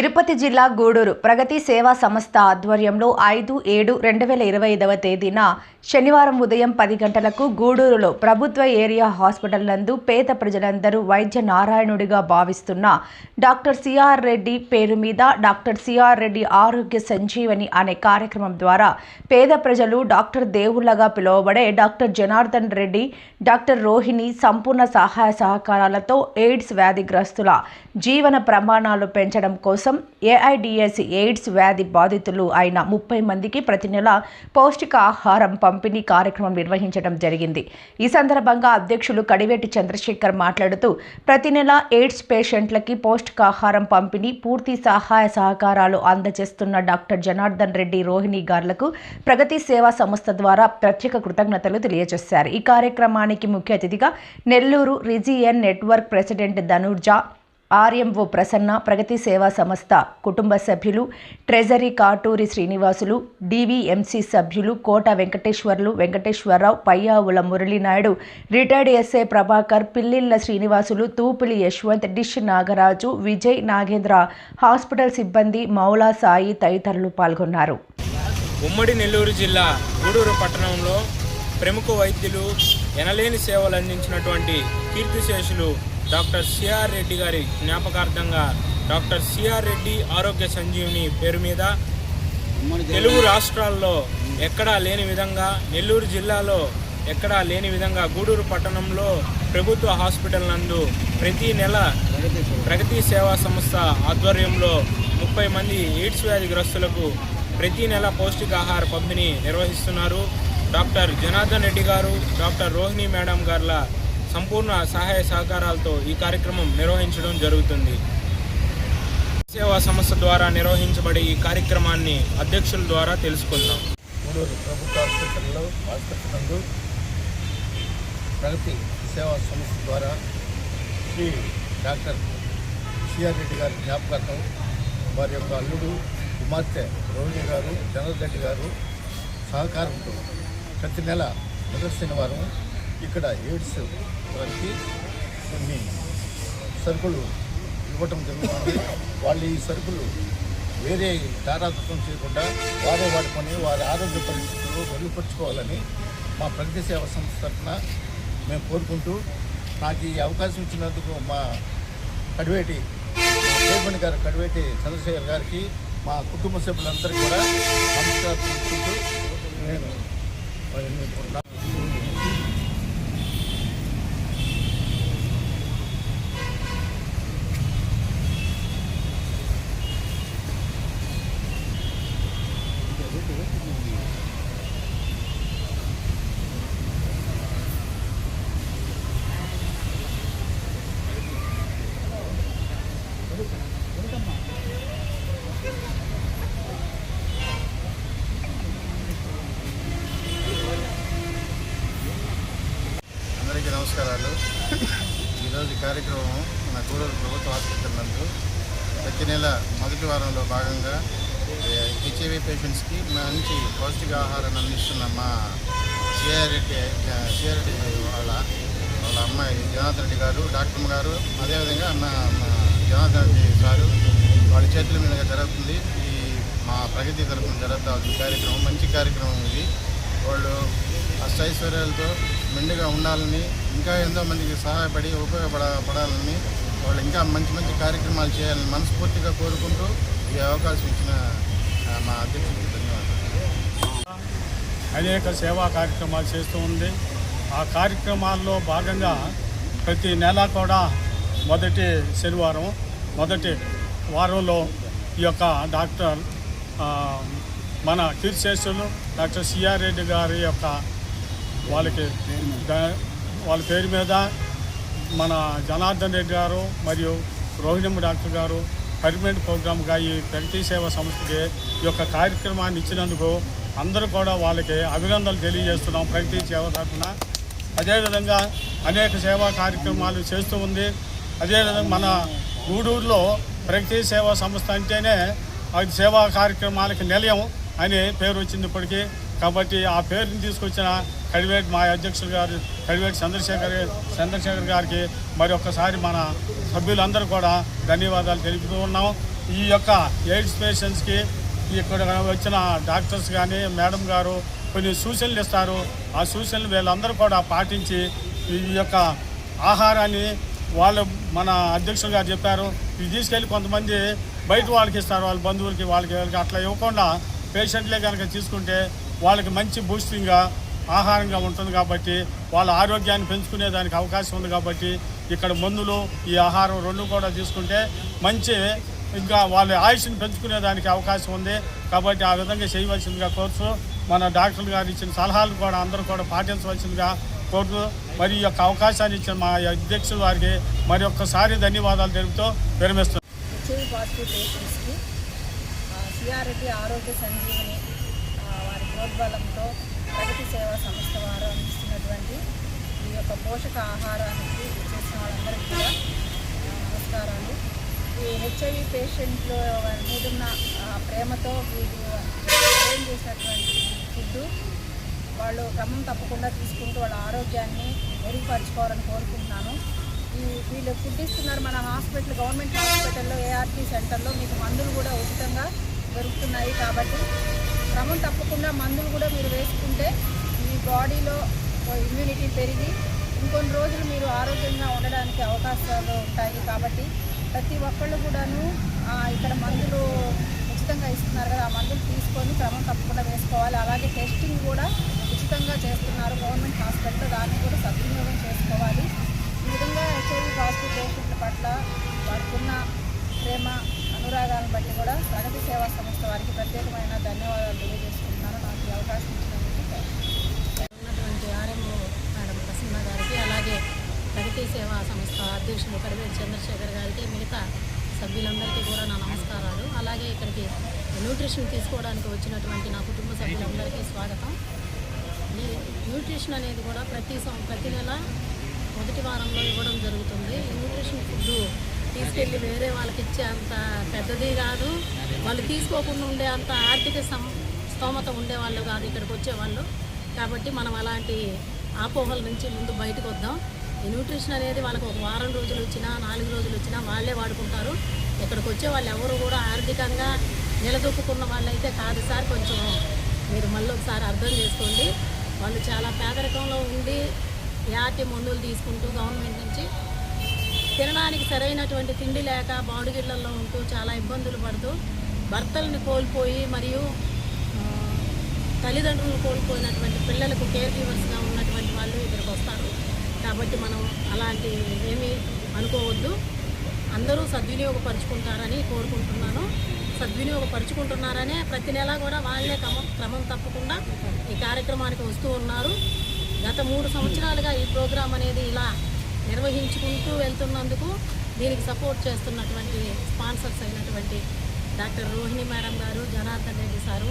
తిరుపతి జిల్లా గూడూరు ప్రగతి సేవా సంస్థ ఆధ్వర్యంలో ఐదు ఏడు రెండు వేల ఇరవై ఐదవ తేదీన శనివారం ఉదయం పది గంటలకు గూడూరులో ప్రభుత్వ ఏరియా హాస్పిటల్ నందు పేద ప్రజలందరూ వైద్య నారాయణుడిగా భావిస్తున్న డాక్టర్ సిఆర్ రెడ్డి పేరు మీద డాక్టర్ సిఆర్ రెడ్డి ఆరోగ్య సంజీవని అనే కార్యక్రమం ద్వారా పేద ప్రజలు డాక్టర్ దేవుళ్ళగా పిలువబడే డాక్టర్ జనార్దన్ రెడ్డి డాక్టర్ రోహిణి సంపూర్ణ సహాయ సహకారాలతో ఎయిడ్స్ వ్యాధిగ్రస్తుల జీవన ప్రమాణాలు పెంచడం కోసం ఏఐడిఎస్ ఎయిడ్స్ వ్యాధి బాధితులు అయిన ముప్పై మందికి ప్రతి నెల పౌష్టికాహారం పంపిణీ కార్యక్రమం నిర్వహించడం జరిగింది. ఈ సందర్భంగా అధ్యక్షులు కడివేటి చంద్రశేఖర్ మాట్లాడుతూ ప్రతి నెల ఎయిడ్స్ పేషెంట్లకి పౌష్టికాహారం పంపిణీ పూర్తి సహాయ సహకారాలు అందజేస్తున్న డాక్టర్ జనార్దన్ రెడ్డి రోహిణి గార్లకు ప్రగతి సేవా సంస్థ ద్వారా ప్రత్యేక కృతజ్ఞతలు తెలియజేశారు. ఈ కార్యక్రమానికి ముఖ్య అతిథిగా Nellore region network president Dhanurja RMO Prasanna Pragathi Seva Samstha కుటుంబ సభ్యులు ట్రెజరీ కాటూరి శ్రీనివాసులు డివిఎంసి సభ్యులు Kota Venkateswarlu Venkateswararao Payyavula Muralinaidu retired SA Prabhakar Pillilla Srinivasulu Thupili Yashwant dish Nagaraju Vijay Nagendra hospital సిబ్బంది మౌలా సాయి తదితరులు పాల్గొన్నారు. ఉమ్మడి నెల్లూరు జిల్లా గూడూరు పట్టణంలో ప్రముఖ వైద్యులు ఎనలేని సేవలు అందించినటువంటి కీర్తిశేషులు డాక్టర్ సిఆర్ రెడ్డి గారి జ్ఞాపకార్థంగా డాక్టర్ సిఆర్ రెడ్డి ఆరోగ్య సంజీవిని పేరు మీద తెలుగు రాష్ట్రాల్లో ఎక్కడా లేని విధంగా నెల్లూరు జిల్లాలో ఎక్కడా లేని విధంగా గూడూరు పట్టణంలో ప్రభుత్వ హాస్పిటల్ నందు ప్రతి నెల ప్రగతి సేవా సంస్థ ఆధ్వర్యంలో ముప్పై మంది ఎయిడ్స్ వ్యాధిగ్రస్తులకు ప్రతి నెల పౌష్టికాహార పంపిణీ నిర్వహిస్తున్నారు. డాక్టర్ జనార్దన్ రెడ్డి గారు డాక్టర్ రోహిణి మేడం గార్ల సంపూర్ణ సహాయ సహకారాలతో ఈ కార్యక్రమం నిర్వహించడం జరుగుతుంది. సేవా సంస్థ ద్వారా నిర్వహించబడే ఈ కార్యక్రమాన్ని అధ్యక్షుల ద్వారా తెలుసుకుందాం. గూడూరు ప్రభుత్వ హాస్పిటల్లో ఆసుపత్రి ప్రగతి సేవా సంస్థ ద్వారా శ్రీ డాక్టర్ సిఆర్ రెడ్డి గారి జ్ఞాపకార్థం వారి యొక్క అల్లుడు కుమార్తె రోహిణి గారు జనరల్ రెడ్డి గారు సహకారంతో ప్రతి నెల మొదటి శనివారం ఇక్కడ ఎయిడ్స్ వారికి కొన్ని సరుకులు ఇవ్వటం జరుగుతుంది. వాళ్ళు ఈ సరుకులు వేరే తారాతత్వం చేయకుండా వారే వాడుకొని వారి ఆరోగ్య పరిస్థితులు మెరుగుపరుచుకోవాలని మా ప్రగతి సేవ సంస్థ తరఫున మేము కోరుకుంటూ నాకు ఈ అవకాశం ఇచ్చినందుకు మా కడివేటి చైర్మన్ గారు కడివేటి చంద్రశేఖర్ గారికి మా కుటుంబ సభ్యులందరికీ కూడా నమస్కారం నేను నా- అందరికీ నమస్కారాలు ఈరోజు ఈ కార్యక్రమం మన గూడూరు ప్రభుత్వ హాస్పిటల్ నందు ప్రతి నెల మొదటి వారంలో భాగంగా హెచ్ఐవి పేషెంట్స్కి మంచి పౌష్టికాహారాన్ని అందిస్తున్న మా సిఆర్ రెడ్డి సిఆర్ రెడ్డి వాళ్ళ వాళ్ళ అమ్మాయి జనార్దన్ రెడ్డి గారు డాక్టర్ గారు అదేవిధంగా మా మా జనార్దన్ రెడ్డి సారు వాళ్ళ చేతుల మీదుగా జరుగుతుంది. ఈ మా ప్రగతి తరఫున జరుగుతా ఈ కార్యక్రమం మంచి కార్యక్రమం ఇది. వాళ్ళు అష్టైశ్వర్యాలతో మెండుగా ఉండాలని ఇంకా ఎంతో మందికి సహాయపడి ఉపయోగపడ పడాలని వాళ్ళు ఇంకా మంచి మంచి కార్యక్రమాలు చేయాలని మనస్ఫూర్తిగా కోరుకుంటూ ఈ అవకాశం ఇచ్చిన మా అధ్యక్షుడికి ధన్యవాదాలు అనేక సేవా కార్యక్రమాలు చేస్తూ ఉంది. ఆ కార్యక్రమాల్లో భాగంగా ప్రతి నెల కూడా మొదటి శనివారం మొదటి వారంలో ఈ యొక్క డాక్టర్ మన కీర్తిశేషులు డాక్టర్ సిఆర్ రెడ్డి గారి యొక్క వాళ్ళకి వాళ్ళ పేరు మీద మన జనార్దన్ రెడ్డి గారు మరియు రోహిణమ్మ డాక్టర్ గారు పర్మనెంట్ ప్రోగ్రామ్గా ఈ ప్రగతి సేవ సంస్థకి ఈ యొక్క కార్యక్రమాన్ని ఇచ్చినందుకు అందరూ కూడా వాళ్ళకి అభినందనలు తెలియజేస్తున్నాం ప్రగతి సేవ తరఫున. అదేవిధంగా అనేక సేవా కార్యక్రమాలు చేస్తూ ఉంది. అదేవిధంగా మన గూడూరులో ప్రగతి సేవా సంస్థ అంటేనే అది సేవా కార్యక్రమాలకి నిలయం అని పేరు వచ్చింది ఇప్పటికీ. కాబట్టి ఆ పేరుని తీసుకొచ్చిన కడివేట్ మా అధ్యక్షులు గారు కడివేట్ చంద్రశేఖర్ చంద్రశేఖర్ గారికి మరి ఒక్కసారి మన సభ్యులందరూ కూడా ధన్యవాదాలు తెలుపుతూ ఉన్నాం. ఈ యొక్క ఎయిడ్స్ పేషెంట్స్కి ఇక్కడ వచ్చిన డాక్టర్స్ కానీ మేడం గారు కొన్ని సూచనలు ఇస్తారు. ఆ సూచనలు వీళ్ళందరూ కూడా పాటించి ఈ యొక్క ఆహారాన్ని వాళ్ళు మన అధ్యక్షులు గారు చెప్పారు. ఇది తీసుకెళ్ళి కొంతమంది బయట వాళ్ళకి ఇస్తారు వాళ్ళ బంధువులకి వాళ్ళకి వాళ్ళకి అట్లా ఇవ్వకుండా పేషెంట్లే కనుక తీసుకుంటే వాళ్ళకి మంచి బూస్టింగ్గా ఆహారంగా ఉంటుంది కాబట్టి వాళ్ళ ఆరోగ్యాన్ని పెంచుకునే దానికి అవకాశం ఉంది కాబట్టి ఇక్కడ మందులు ఈ ఆహారం రెండు కూడా తీసుకుంటే మంచి ఇంకా వాళ్ళ ఆయుష్ని పెంచుకునే దానికి అవకాశం ఉంది కాబట్టి ఆ విధంగా చేయవలసిందిగా కోర్సు మన డాక్టర్లు గారు ఇచ్చిన సలహాలు కూడా అందరూ కూడా పాటించవలసిందిగా కోరుతూ మరి ఈ యొక్క అవకాశాన్ని ఇచ్చిన మా అధ్యక్షుల వారికి మరి ఒక్కసారి ధన్యవాదాలు తెలుపుతూ విరమిస్తున్నాం. ఆరోగ్య సంజీవని వారి ప్రోద్బలంతో ప్రగతి సేవా సంస్థ వారు అందిస్తున్నటువంటి ఈ యొక్క పోషక ఆహారానికి చేసిన వాళ్ళందరికీ కూడా నమస్కారాలు. ఈ హెచ్ఐవి పేషెంట్లు వారి మీదున్న ప్రేమతో వీళ్ళు అరేంజ్ చేసినటువంటి ఫుడ్ వాళ్ళు క్రమం తప్పకుండా తీసుకుంటూ వాళ్ళ ఆరోగ్యాన్ని మెరుగుపరచుకోవాలని కోరుకుంటున్నాను. ఈ వీళ్ళు ఫుడ్ ఇస్తున్నారు మన హాస్పిటల్ గవర్నమెంట్ హాస్పిటల్లో ఏఆర్టీ సెంటర్లో మీకు మందులు కూడా ఉచితంగా దొరుకుతున్నాయి కాబట్టి క్రమం తప్పకుండా మందులు కూడా మీరు వేసుకుంటే మీ బాడీలో ఇమ్యూనిటీ పెరిగి ఇంకొన్ని రోజులు మీరు ఆరోగ్యంగా ఉండడానికి అవకాశాలు ఉంటాయి కాబట్టి ప్రతి ఒక్కళ్ళు కూడాను ఇక్కడ మందులు ఉచితంగా ఇస్తున్నారు కదా ఆ మందులు తీసుకొని క్రమం తప్పకుండా వేసుకోవాలి. అలాగే టెస్టింగ్ కూడా ఉచితంగా చేస్తున్నారు. గవర్నమెంట్ హాస్పిటల్లో దాన్ని కూడా సద్వినియోగం చేసుకోవాలి. ఈ విధంగా హెచ్ఐవి పాజిటివ్ పేషెంట్ల పట్ల వారికి ఉన్న ప్రేమ అనురాగాలను బట్టి కూడా ప్రగతి సేవా సంస్థ వారికి ప్రత్యేకమైన ధన్యవాదాలు తెలియజేసుకుంటున్నాను. నాకు ఈ అవకాశం ఇచ్చినందుకు ఉన్నటువంటి ఆర్ఎంఓ మేడం ప్రసన్న గారికి అలాగే ప్రగతి సేవా సంస్థ అధ్యక్షులు కడివేటి చంద్రశేఖర్ గారికి మిగతా సభ్యులందరికీ కూడా నా నమస్కారాలు. అలాగే ఇక్కడికి న్యూట్రిషన్ తీసుకోవడానికి వచ్చినటువంటి నా కుటుంబ సభ్యులందరికీ స్వాగతం. ఈ న్యూట్రిషన్ అనేది కూడా ప్రతి సం- ప్రతి నెల మొదటి వారంలో ఇవ్వడం జరుగుతుంది. న్యూట్రిషన్ ఫుడ్ తీసుకెళ్ళి వేరే వాళ్ళకి ఇచ్చే అంత పెద్దది కాదు. వాళ్ళు తీసుకోకుండా ఉండే అంత ఆర్థిక సం స్తోమత ఉండేవాళ్ళు కాదు ఇక్కడికి వచ్చేవాళ్ళు. కాబట్టి మనం అలాంటి ఆపోహల నుంచి ముందు బయటకు వద్దాం. ఈ న్యూట్రిషన్ అనేది వాళ్ళకి ఒక వారం రోజులు వచ్చినా నాలుగు రోజులు వచ్చినా వాళ్ళే వాడుకుంటారు. ఇక్కడికి వచ్చే వాళ్ళు ఎవరు కూడా ఆర్థికంగా నిలదొక్కున్న వాళ్ళైతే కాదు సార్. కొంచెం మీరు మళ్ళీ ఒకసారి అర్థం చేసుకోండి. వాళ్ళు చాలా పేదరికంలో ఉండి యాటి మందులు తీసుకుంటూ గవర్నమెంట్ నుంచి తినడానికి సరైనటువంటి తిండి లేక బాడుగిళ్ళలో ఉంటూ చాలా ఇబ్బందులు పడుతూ భర్తల్ని కోల్పోయి మరియు తల్లిదండ్రులను కోల్పోయినటువంటి పిల్లలకు కేర్ గివర్స్గా ఉన్నటువంటి వాళ్ళు ఇక్కడికి వస్తారు. కాబట్టి మనం అలాంటి ఏమీ అనుకోవద్దు. అందరూ సద్వినియోగపరుచుకుంటారని కోరుకుంటున్నాను. సద్వినియోగపరుచుకుంటున్నారనే ప్రతి నెల కూడా వాళ్ళే క్రమం క్రమం తప్పకుండా ఈ కార్యక్రమానికి వస్తూ ఉన్నారు. గత మూడు సంవత్సరాలుగా ఈ ప్రోగ్రాం అనేది ఇలా నిర్వహించుకుంటూ వెళ్తున్నందుకు దీనికి సపోర్ట్ చేస్తున్నటువంటి స్పాన్సర్స్ అయినటువంటి డాక్టర్ రోహిణి మేడం గారు జనార్దన్ రెడ్డి సారు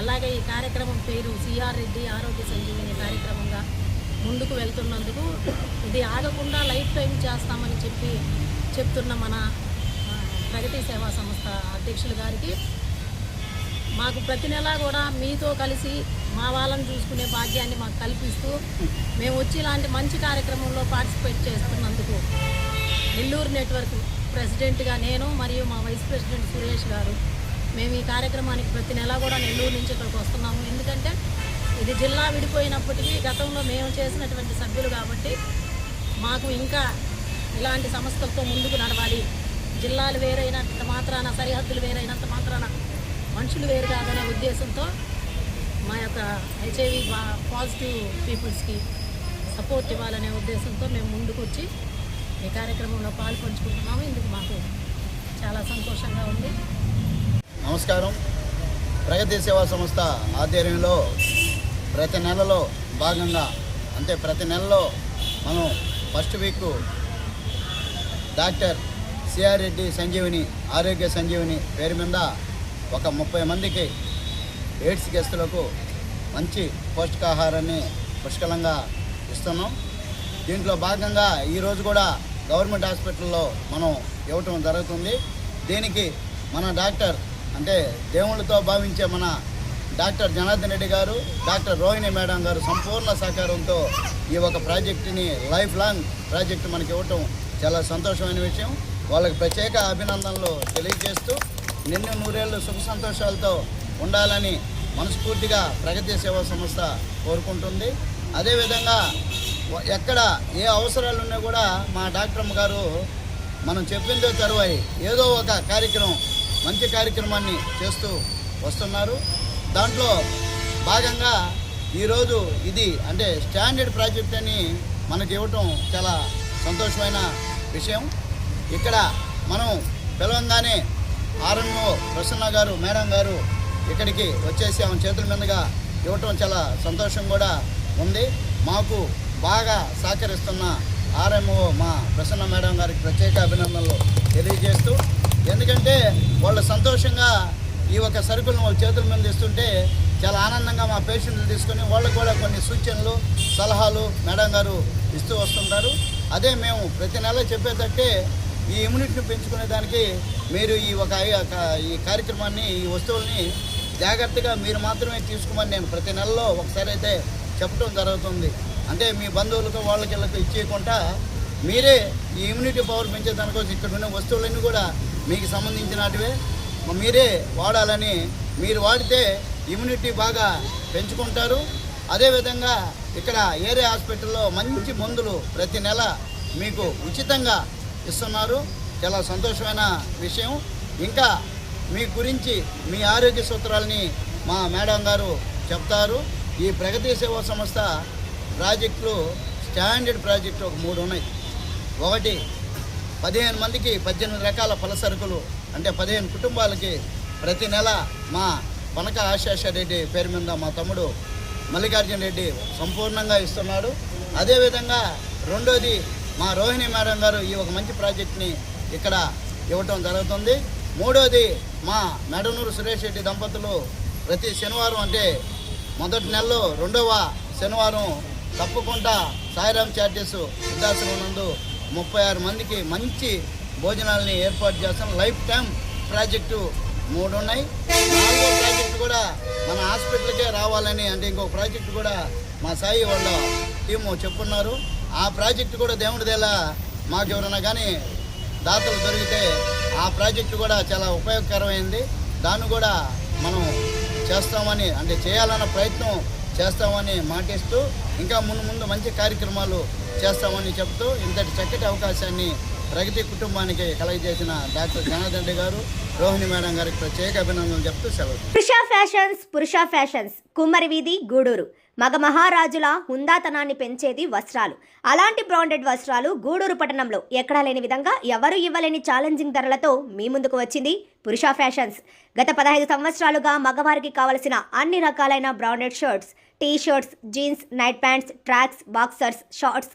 అలాగే ఈ కార్యక్రమం పేరు సిఆర్ రెడ్డి ఆరోగ్య సంజీవిని కార్యక్రమంగా ముందుకు వెళ్తున్నందుకు ఇది ఆగకుండా లైఫ్ టైం చేస్తామని చెప్పి చెప్తున్న మన ప్రగతి సేవా సంస్థ అధ్యక్షులు గారికి మాకు ప్రతి నెలా కూడా మీతో కలిసి మా వాళ్ళని చూసుకునే భాగ్యాన్ని మాకు కల్పిస్తూ మేము వచ్చి ఇలాంటి మంచి కార్యక్రమంలో పార్టిసిపేట్ చేస్తున్నందుకు నెల్లూరు నెట్వర్క్ ప్రెసిడెంట్గా నేను మరియు మా వైస్ ప్రెసిడెంట్ సురేష్ గారు మేము ఈ కార్యక్రమానికి ప్రతి నెల కూడా నెల్లూరు నుంచి ఇక్కడికి వస్తున్నాము. ఎందుకంటే ఇది జిల్లా విడిపోయినప్పటికీ గతంలో మేము చేసినటువంటి సభ్యులు కాబట్టి మాకు ఇంకా ఇలాంటి సంస్థలతో ముందుకు నడవాలి. జిల్లాలు వేరైనంత మాత్రాన సరిహద్దులు వేరైనంత మాత్రాన మనుషులు వేరు కాదనే ఉద్దేశంతో మా యొక్క హెచ్ఐవి పాజిటివ్ పీపుల్స్కి సపోర్ట్ ఇవ్వాలనే ఉద్దేశంతో మేము ముందుకొచ్చి ఈ కార్యక్రమంలో పాల్పంచుకుంటున్నాము. ఇందుకు మాకు చాలా సంతోషంగా ఉంది. నమస్కారం. ప్రగతి సేవా సంస్థ ఆధ్వర్యంలో ప్రతి నెలలో భాగంగా అంటే ప్రతి నెలలో మనం first week doctor CR Reddy Sanjeevini ఆరోగ్య సంజీవిని పేరు మీద ఒక ముప్పై మందికి ఎయిడ్స్ గెస్టులకు మంచి పౌష్టికాహారాన్ని పుష్కలంగా ఇస్తున్నాం. దీంట్లో భాగంగా ఈరోజు కూడా గవర్నమెంట్ హాస్పిటల్లో మనం ఇవ్వటం జరుగుతుంది. దీనికి మన డాక్టర్ అంటే దేవుళ్ళతో భావించే మన డాక్టర్ జనార్దన్ రెడ్డి గారు డాక్టర్ రోహిణి మేడం గారు సంపూర్ణ సహకారంతో ఈ ఒక ప్రాజెక్టుని లైఫ్ లాంగ్ ప్రాజెక్టు మనకి ఇవ్వటం చాలా సంతోషమైన విషయం. వాళ్ళకి ప్రత్యేక అభినందనలు తెలియజేస్తూ నిన్ను నూరేళ్ళు సుఖ సంతోషాలతో ఉండాలని మనస్ఫూర్తిగా ప్రగతి సేవా సంస్థ కోరుకుంటుంది. అదేవిధంగా ఎక్కడ ఏ అవసరాలు ఉన్నా కూడా మా డాక్టర్ అమ్మ గారు మనం చెప్పిందో తరువాయి. ఏదో ఒక కార్యక్రమం మంచి కార్యక్రమాన్ని చేస్తూ వస్తున్నారు. దాంట్లో భాగంగా ఈరోజు ఇది అంటే స్టాండర్డ్ ప్రాజెక్ట్ అని మనకి ఇవ్వటం చాలా సంతోషమైన విషయం. ఇక్కడ మనం పిలవంగానే ఆర్ఎంఓ ప్రసన్న గారు మేడం గారు ఇక్కడికి వచ్చేసి ఆమె చేతుల మీదుగా ఇవ్వటం చాలా సంతోషం కూడా ఉంది. మాకు బాగా సహకరిస్తున్న ఆర్ఎంఓ మా ప్రసన్న మేడం గారికి ప్రత్యేక అభినందనలు తెలియజేస్తూ ఎందుకంటే వాళ్ళు సంతోషంగా ఈ యొక్క సరుకులను వాళ్ళ చేతుల మీద ఇస్తుంటే చాలా ఆనందంగా మా పేషెంట్లు తీసుకొని వాళ్ళకు కూడా కొన్ని సూచనలు సలహాలు మేడం గారు ఇస్తూ వస్తుంటారు. అదే మేము ప్రతి నెల చెప్పేటట్టే ఈ ఇమ్యూనిటీని పెంచుకునే దానికి మీరు ఈ ఒక- ఈ కార్యక్రమాన్ని ఈ వస్తువుల్ని జాగ్రత్తగా మీరు మాత్రమే తీసుకోమని నేను ప్రతి నెలలో ఒకసారి అయితే చెప్పడం జరుగుతుంది. అంటే మీ బంధువులకు వాళ్ళకి వీళ్ళకి ఇచ్చేయకుండా మీరే ఈ ఇమ్యూనిటీ పవర్ పెంచే దానికోసం ఇక్కడ ఉన్న వస్తువులన్నీ కూడా మీకు సంబంధించినటివే. మీరే వాడాలని మీరు వాడితే ఇమ్యూనిటీ బాగా పెంచుకుంటారు. అదేవిధంగా ఇక్కడ ఏరే హాస్పిటల్లో మంచి మందులు ప్రతి నెల మీకు ఉచితంగా ఇస్తున్నారు. చాలా సంతోషమైన విషయం. ఇంకా మీ గురించి మీ ఆరోగ్య సూత్రాలని మా మేడం గారు చెప్తారు. ఈ ప్రగతి సేవా సంస్థ ప్రాజెక్టులు స్టాండర్డ్ ప్రాజెక్టు ఒక మూడు ఉన్నాయి. ఒకటి పదిహేను మందికి పద్దెనిమిది రకాల పలసరుకులు అంటే పదిహేను కుటుంబాలకి ప్రతి నెల మా పనక ఆశాష రెడ్డి పేరు మీద మా తమ్ముడు మల్లికార్జున రెడ్డి సంపూర్ణంగా ఇస్తున్నాడు. అదేవిధంగా రెండోది మా రోహిణి మేడం గారు ఈ ఒక మంచి ప్రాజెక్ట్ని ఇక్కడ ఇవ్వటం జరుగుతుంది. మూడోది మా మెడనూరు సురేష్ రెడ్డి దంపతులు ప్రతి శనివారం అంటే మొదటి నెలలో రెండవ శనివారం తప్పకుండా సాయిరామ్ చార్జెస్ వృద్ధాశ్రమం నందు ముప్పై ఆరు మందికి మంచి భోజనాలని ఏర్పాటు చేస్తాం. లైఫ్ టైం ప్రాజెక్టు మూడు ఉన్నాయి. నాలుగో ప్రాజెక్టు కూడా మన హాస్పిటల్కే రావాలని అంటే ఇంకో ప్రాజెక్టు కూడా మా సాయి వాళ్ళ టీము చెప్పున్నారు. ఆ ప్రాజెక్టు కూడా దేవుడిదేలా మాకు ఎవరైనా కానీ దాతలు దొరికితే ఆ ప్రాజెక్టు కూడా చాలా ఉపయోగకరమైంది. దాన్ని కూడా మనం చేస్తామని అంటే చేయాలన్న ప్రయత్నం చేస్తామని మాటిస్తూ ఇంకా ముందు ముందు మంచి కార్యక్రమాలు చేస్తామని చెప్తూ ఇంతటి చక్కటి అవకాశాన్ని ప్రగతి కుటుంబానికి కలగజేసిన డాక్టర్ జనార్దన్ రెడ్డి గారు రోహిణి మేడం గారికి ప్రత్యేక అభినందనలు చెప్తూ సెలవు. పురుష ఫ్యాషన్స్ పురుష ఫ్యాషన్స్ కుమ్మరి వీధి గూడూరు. మగ మహారాజుల హుందాతనాన్ని పెంచేది వస్త్రాలు. అలాంటి బ్రాండెడ్ వస్త్రాలు గూడూరు పట్టణంలో ఎక్కడా లేని విధంగా ఎవరు ఇవ్వలేని ఛాలెంజింగ్ ధరలతో మీ ముందుకు వచ్చింది పురుష ఫ్యాషన్స్. గత పదహైదు సంవత్సరాలుగా మగవారికి కావలసిన అన్ని రకాలైన branded shirts T shirts jeans night pants tracks boxers shorts